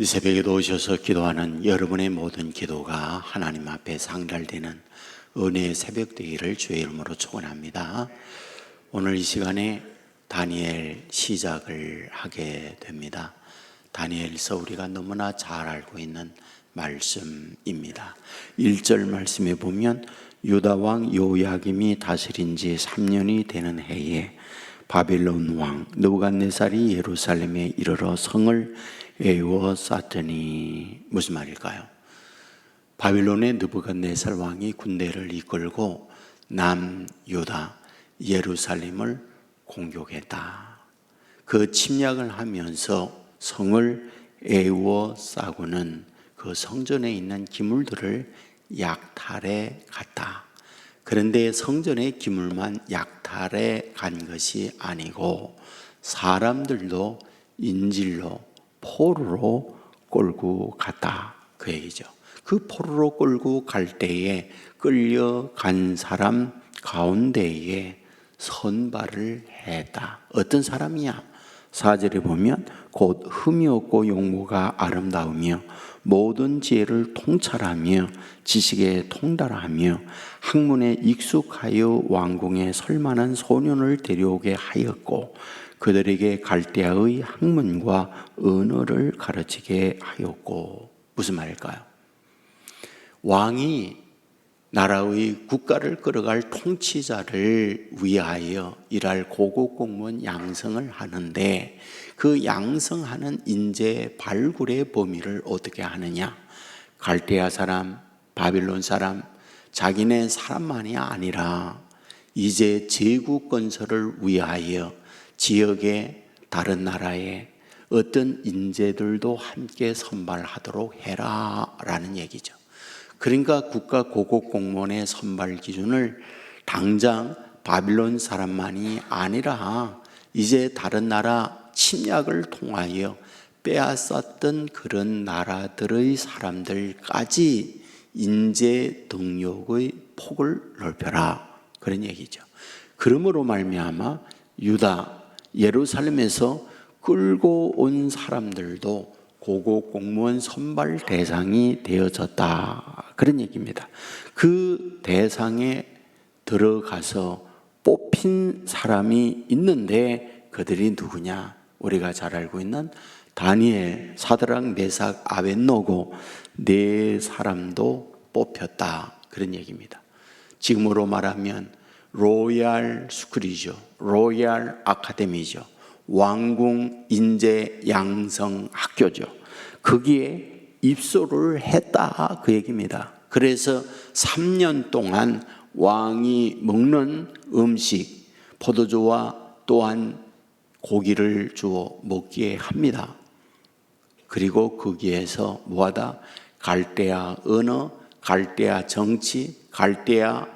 이 새벽에도 오셔서 기도하는 여러분의 모든 기도가 하나님 앞에 상달되는 은혜의 새벽 되기를 주의 이름으로 축원합니다. 오늘 이 시간에 다니엘 시작을 하게 됩니다. 다니엘서 우리가 너무나 잘 알고 있는 말씀입니다. 1절 말씀에 보면 유다 왕 요야김이 다스린 지 3년이 되는 해에 바빌론 왕 느부갓네살이 예루살렘에 이르러 성을 에워 쌓더니 무슨 말일까요? 바빌론의 느부갓네살 왕이 군대를 이끌고 남 유다 예루살렘을 공격했다. 그 침략을 하면서 성을 에워 싸고는 그 성전에 있는 기물들을 약탈해 갔다. 그런데 성전의 기물만 약탈해 간 것이 아니고 사람들도 인질로 포로로 끌고 갔다. 그 얘기죠. 그 포로로 끌고 갈 때에 끌려간 사람 가운데에 선발을 했다. 어떤 사람이야? 사절에 보면 곧 흠이 없고 용모가 아름다우며 모든 지혜를 통찰하며 지식에 통달하며 학문에 익숙하여 왕궁에 설만한 소년을 데려오게 하였고 그들에게 갈대아의 학문과 언어를 가르치게 하였고 무슨 말일까요? 왕이 나라의 국가를 끌어갈 통치자를 위하여 일할 고급 공무원 양성을 하는데 그 양성하는 인재 발굴의 범위를 어떻게 하느냐? 갈대아 사람, 바빌론 사람, 자기네 사람만이 아니라 이제 제국 건설을 위하여 지역의 다른 나라에 어떤 인재들도 함께 선발하도록 해라 라는 얘기죠. 그러니까 국가 고급 공무원의 선발 기준을 당장 바빌론 사람만이 아니라 이제 다른 나라 침략을 통하여 빼앗았던 그런 나라들의 사람들까지 인재 등록의 폭을 넓혀라 그런 얘기죠. 그러므로 말미암아 유다 예루살렘에서 끌고 온 사람들도 고급 공무원 선발 대상이 되어졌다. 그런 얘기입니다. 그 대상에 들어가서 뽑힌 사람이 있는데 그들이 누구냐? 우리가 잘 알고 있는 다니엘, 사드랑, 메삭, 아벤노고 네 사람도 뽑혔다. 그런 얘기입니다. 지금으로 말하면 로얄 스쿨이죠. 로얄 아카데미죠. 왕궁 인재 양성 학교죠. 거기에 입소를 했다 그 얘기입니다. 그래서 3년 동안 왕이 먹는 음식 포도주와 또한 고기를 주어 먹게 합니다. 그리고 거기에서 뭐하다 갈대아 언어, 갈대아 정치, 갈대아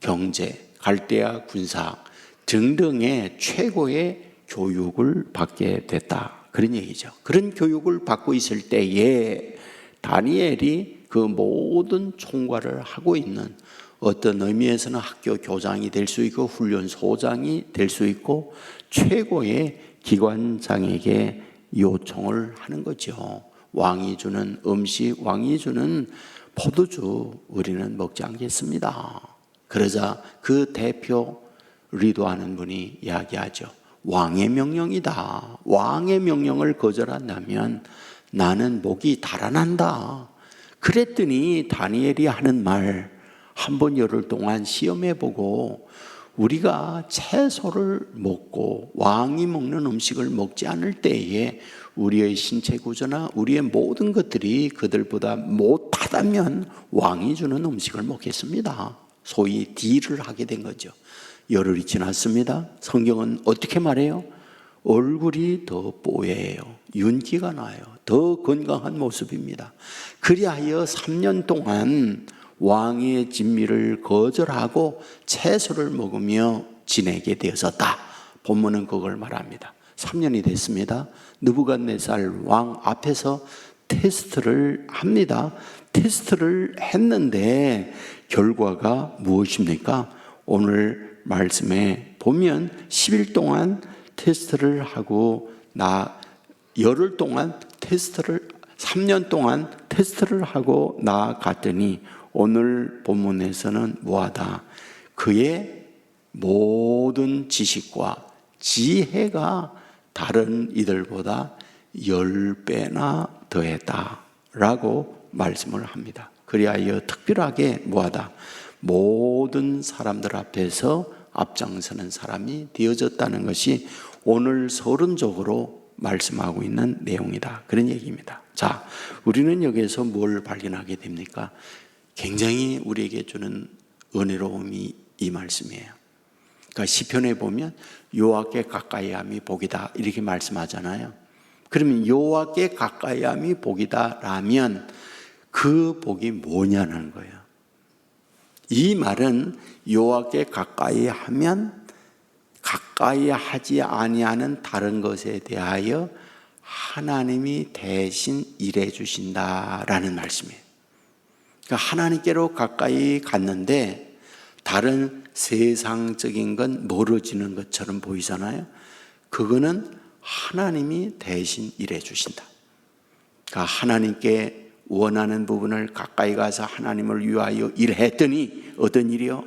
경제, 갈대아 군사 등등의 최고의 교육을 받게 됐다. 그런 얘기죠. 그런 교육을 받고 있을 때에 다니엘이 그 모든 총괄을 하고 있는 어떤 의미에서는 학교 교장이 될 수 있고 훈련소장이 될 수 있고 최고의 기관장에게 요청을 하는 거죠. 왕이 주는 음식, 왕이 주는 포도주 우리는 먹지 않겠습니다. 그러자 그 대표 리도하는 분이 이야기하죠. 왕의 명령이다. 왕의 명령을 거절한다면 나는 목이 달아난다. 그랬더니 다니엘이 하는 말 한 번 열흘 동안 시험해 보고 우리가 채소를 먹고 왕이 먹는 음식을 먹지 않을 때에 우리의 신체 구조나 우리의 모든 것들이 그들보다 못하다면 왕이 주는 음식을 먹겠습니다. 소위 딜을 하게 된 거죠. 열흘이 지났습니다. 성경은 어떻게 말해요? 얼굴이 더 뽀예요. 윤기가 나요. 더 건강한 모습입니다. 그리하여 3년 동안 왕의 진미를 거절하고 채소를 먹으며 지내게 되었다. 본문은 그걸 말합니다. 3년이 됐습니다. 느부갓네살 왕 앞에서 테스트를 합니다. 테스트를 했는데 결과가 무엇입니까? 오늘 말씀에 보면 10일 동안 테스트를 하고 나 열흘 동안 테스트를 3년 동안 테스트를 하고 나아갔더니 오늘 본문에서는 뭐하다? 그의 모든 지식과 지혜가 다른 이들보다 열 배나 더했다 라고 말씀을 합니다. 그리하여 특별하게 뭐하다? 모든 사람들 앞에서 앞장서는 사람이 되어졌다는 것이 오늘 서론적으로 말씀하고 있는 내용이다. 그런 얘기입니다. 자, 우리는 여기에서 뭘 발견하게 됩니까? 굉장히 우리에게 주는 은혜로움이 이 말씀이에요. 그러니까 시편에 보면 여호와께 가까이함이 복이다 이렇게 말씀하잖아요. 그러면 여호와께 가까이함이 복이다라면 그 복이 뭐냐는 거예요. 이 말은 여호와께 가까이 하면 가까이 하지 아니하는 다른 것에 대하여 하나님이 대신 일해 주신다라는 말씀이에요. 그러니까 하나님께로 가까이 갔는데 다른 세상적인 건 멀어지는 것처럼 보이잖아요. 그거는 하나님이 대신 일해 주신다. 그러니까 하나님께 원하는 부분을 가까이 가서 하나님을 위하여 일했더니 어떤 일이요?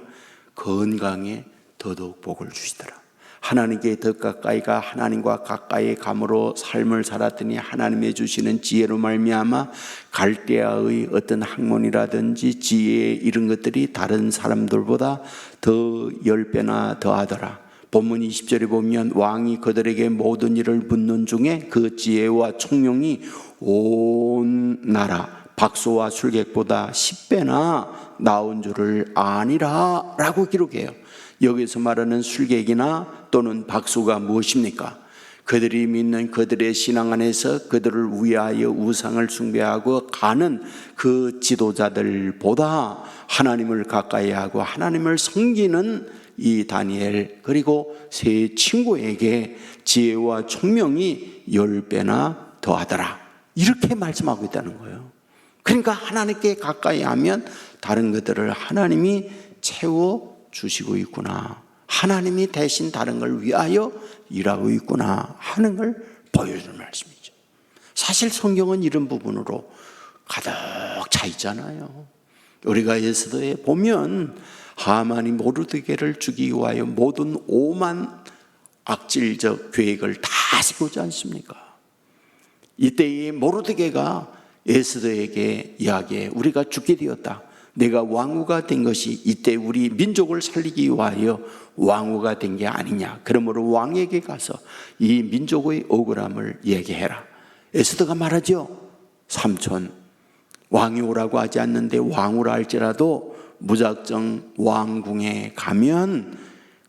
건강에 더더욱 복을 주시더라. 하나님께 더 가까이 가 하나님과 가까이 감으로 삶을 살았더니 하나님의 주시는 지혜로 말미암아 갈대아의 어떤 학문이라든지 지혜 이런 것들이 다른 사람들보다 더 열 배나 더하더라. 본문 20절에 보면 왕이 그들에게 모든 일을 묻는 중에 그 지혜와 총명이 온 나라 박소와 술객보다 10배나 나온 줄을 아니라 라고 기록해요. 여기서 말하는 술객이나 또는 박수가 무엇입니까? 그들이 믿는 그들의 신앙 안에서 그들을 위하여 우상을 숭배하고 가는 그 지도자들보다 하나님을 가까이 하고 하나님을 섬기는 이 다니엘 그리고 세 친구에게 지혜와 총명이 열 배나 더하더라. 이렇게 말씀하고 있다는 거예요. 그러니까 하나님께 가까이 하면 다른 것들을 하나님이 채워 주시고 있구나. 하나님이 대신 다른 걸 위하여 일하고 있구나 하는 걸 보여주는 말씀이죠. 사실 성경은 이런 부분으로 가득 차 있잖아요. 우리가 예스더에 보면 하만이 모르드게를 죽이기 위하여 모든 오만 악질적 계획을 다 세우지 않습니까? 이때에 모르드게가 에스더에게 이야기해 우리가 죽게 되었다. 내가 왕후가 된 것이 이때 우리 민족을 살리기 위하여 왕후가 된 게 아니냐. 그러므로 왕에게 가서 이 민족의 억울함을 얘기해라. 에스더가 말하죠. 삼촌, 왕이 오라고 하지 않는데 왕후라 할지라도 무작정 왕궁에 가면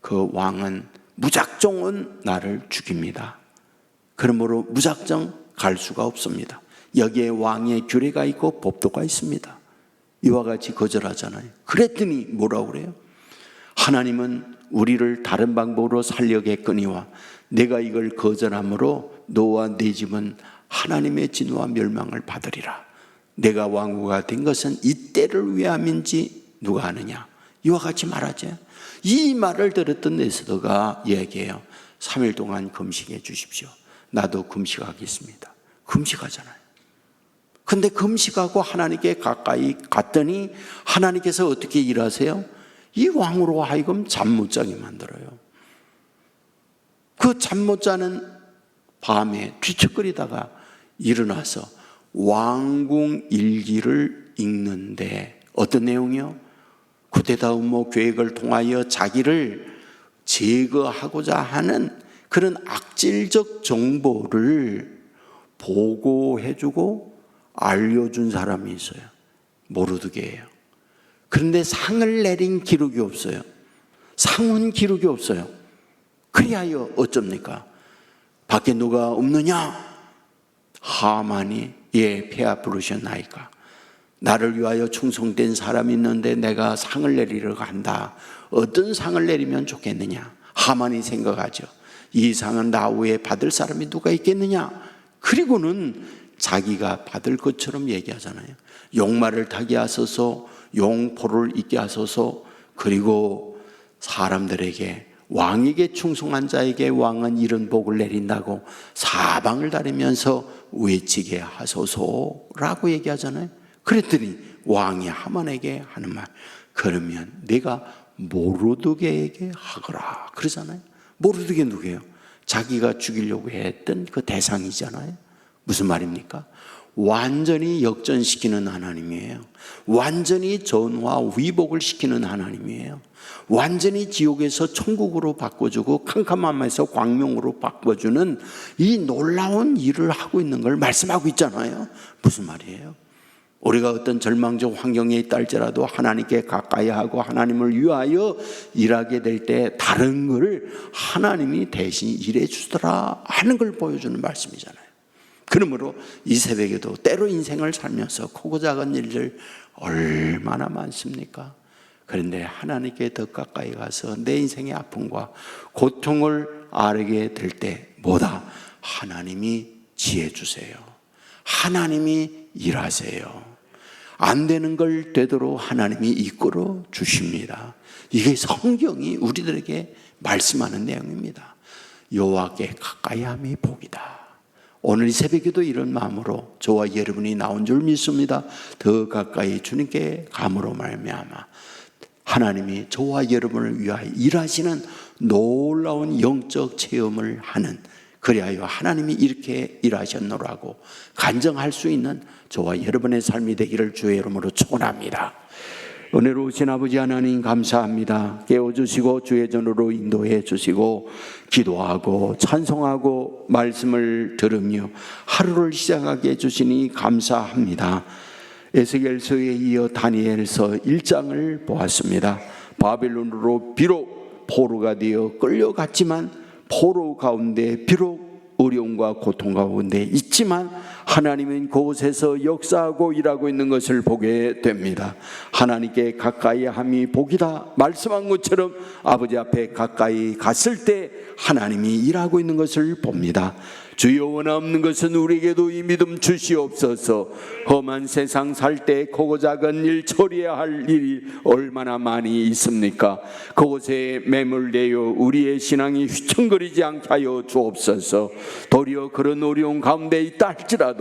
그 왕은 무작정은 나를 죽입니다. 그러므로 무작정 갈 수가 없습니다. 여기에 왕의 규례가 있고 법도가 있습니다. 이와 같이 거절하잖아요. 그랬더니 뭐라고 그래요? 하나님은 우리를 다른 방법으로 살려겠거니와 내가 이걸 거절함으로 너와 네 집은 하나님의 진노와 멸망을 받으리라. 내가 왕후가 된 것은 이 때를 위함인지 누가 아느냐? 이와 같이 말하죠. 이 말을 들었던 에스더가 얘기해요. 3일 동안 금식해 주십시오. 나도 금식하겠습니다. 금식하잖아요. 근데 금식하고 하나님께 가까이 갔더니 하나님께서 어떻게 일하세요? 이 왕으로 하여금 잠 못 자게 만들어요. 그 잠 못 자는 밤에 뒤척거리다가 일어나서 왕궁 일기를 읽는데 어떤 내용이요? 구테다 음모 뭐 계획을 통하여 자기를 제거하고자 하는 그런 악질적 정보를 보고해주고 알려준 사람이 있어요. 모르드게예요. 그런데 상을 내린 기록이 없어요. 상훈 기록이 없어요. 그리하여 어쩝니까? 밖에 누가 없느냐? 하만이 예, 폐하 부르셨나이까? 나를 위하여 충성된 사람이 있는데 내가 상을 내리러 간다. 어떤 상을 내리면 좋겠느냐? 하만이 생각하죠. 이 상은 나 외에 받을 사람이 누가 있겠느냐? 그리고는 자기가 받을 것처럼 얘기하잖아요. 용말을 타게 하소서, 용포를 입게 하소서, 그리고 사람들에게 왕에게 충성한 자에게 왕은 이런 복을 내린다고 사방을 다니면서 외치게 하소서라고 얘기하잖아요. 그랬더니 왕이 하만에게 하는 말, 그러면 내가 모르드게에게 하거라 그러잖아요. 모르드게 누구예요? 자기가 죽이려고 했던 그 대상이잖아요. 무슨 말입니까? 완전히 역전시키는 하나님이에요. 완전히 전화 위복을 시키는 하나님이에요. 완전히 지옥에서 천국으로 바꿔주고 캄캄함에서 광명으로 바꿔주는 이 놀라운 일을 하고 있는 걸 말씀하고 있잖아요. 무슨 말이에요? 우리가 어떤 절망적 환경에 있다 할지라도 하나님께 가까이 하고 하나님을 위하여 일하게 될 때 다른 걸 하나님이 대신 일해 주더라 하는 걸 보여주는 말씀이잖아요. 그러므로 이 새벽에도 때로 인생을 살면서 크고 작은 일들 얼마나 많습니까? 그런데 하나님께 더 가까이 가서 내 인생의 아픔과 고통을 알게 될때 뭐다? 하나님이 지혜 주세요. 하나님이 일하세요. 안 되는 걸 되도록 하나님이 이끌어 주십니다. 이게 성경이 우리들에게 말씀하는 내용입니다. 여호와께 가까이함이 복이다. 오늘 이 새벽에도 이런 마음으로 저와 여러분이 나온 줄 믿습니다. 더 가까이 주님께 감으로 말미암아 하나님이 저와 여러분을 위하여 일하시는 놀라운 영적 체험을 하는 그리하여 하나님이 이렇게 일하셨노라고 간정할 수 있는 저와 여러분의 삶이 되기를 주의 이름으로 축원합니다. 은혜로우신 아버지 하나님 감사합니다. 깨워주시고 주의 전으로 인도해 주시고 기도하고 찬송하고 말씀을 들으며 하루를 시작하게 해주시니 감사합니다. 에스겔서에 이어 다니엘서 1장을 보았습니다. 바벨론으로 비록 포로가 되어 끌려갔지만 포로 가운데 비록 어려움과 고통 가운데 있지만 하나님은 그곳에서 역사하고 일하고 있는 것을 보게 됩니다. 하나님께 가까이 함이 복이다. 말씀한 것처럼 아버지 앞에 가까이 갔을 때 하나님이 일하고 있는 것을 봅니다. 주여 원없는 것은 우리에게도 이 믿음 주시옵소서. 험한 세상 살 때 크고 작은 일 처리해야 할 일이 얼마나 많이 있습니까? 그곳에 매몰되어 우리의 신앙이 휘청거리지 않게 하여 주옵소서. 도리어 그런 어려운 가운데 있다 할지라도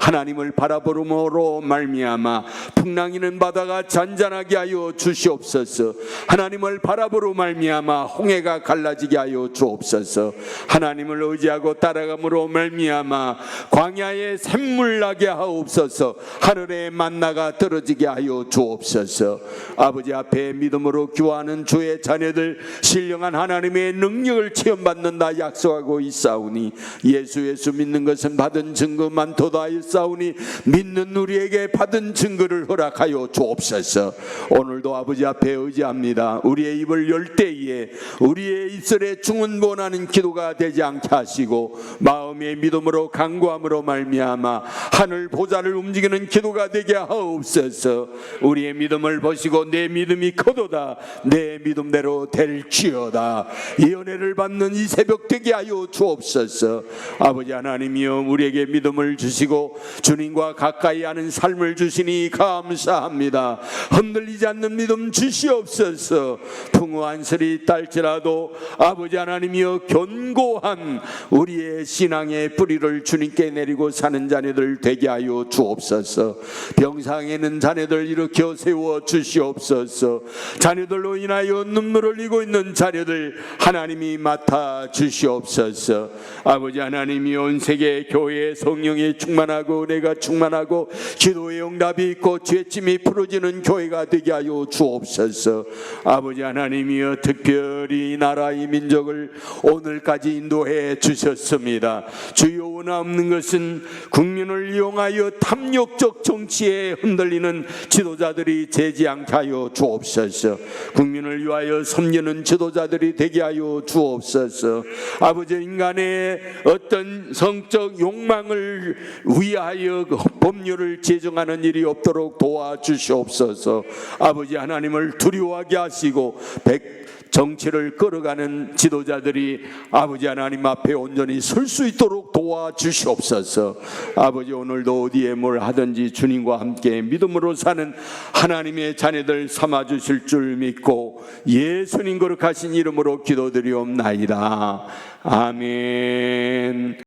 하나님을 바라보므로 말미암아 풍랑이는 바다가 잔잔하게 하여 주시옵소서. 하나님을 바라보로 말미암아 홍해가 갈라지게 하여 주옵소서. 하나님을 의지하고 따라감으로 말미암아 광야에 샘물 나게 하옵소서. 하늘에 만나가 떨어지게 하여 주옵소서. 아버지 앞에 믿음으로 기도하는 주의 자녀들 신령한 하나님의 능력을 체험받는다 약속하고 있사오니 예수 예수 믿는 것은 받은 증거 많 도다 있사오니 믿는 우리에게 받은 증거를 허락하여 주옵소서. 오늘도 아버지 앞에 의지합니다. 우리의 입을 열 때에 우리의 입술에 중언본하는 기도가 되지 않게 하시고 마음의 믿음으로 간구함으로 말미암아 하늘 보좌를 움직이는 기도가 되게 하옵소서. 우리의 믿음을 보시고 내 믿음이 커도다 내 믿음대로 될지어다. 이 은혜를 받는 이 새벽 되게 하여 주옵소서. 아버지 하나님이여 우리에게 믿음을 주시 고 주님과 가까이 하는 삶을 주시니 감사합니다. 흔들리지 않는 믿음 주시옵소서. 풍요한 설이 딸지라도 아버지 하나님이여 견고한 우리의 신앙의 뿌리를 주님께 내리고 사는 자녀들 되게 하여 주옵소서. 병상에 있는 자녀들 일으켜 세워 주시옵소서. 자녀들로 인하여 눈물을 흘리고 있는 자녀들 하나님이 맡아 주시옵소서. 아버지 하나님이 온 세계 교회 성령이 충만하고 내가 충만하고 기도의 응답이 있고 죄짐이 풀어지는 교회가 되게 하여 주옵소서. 아버지 하나님이여 특별히 이 나라의 민족을 오늘까지 인도해 주셨습니다. 주요 원없는 것은 국민을 이용하여 탐욕적 정치에 흔들리는 지도자들이 되지 않게 하여 주옵소서. 국민을 위하여 섬기는 지도자들이 되게 하여 주옵소서. 아버지 인간의 어떤 성적 욕망을 위하여 그 법률을 제정하는 일이 없도록 도와주시옵소서. 아버지 하나님을 두려워하게 하시고 백 정치를 끌어가는 지도자들이 아버지 하나님 앞에 온전히 설 수 있도록 도와주시옵소서. 아버지 오늘도 어디에 뭘 하든지 주님과 함께 믿음으로 사는 하나님의 자녀들 삼아 주실 줄 믿고 예수님 거룩하신 이름으로 기도드리옵나이다. 아멘.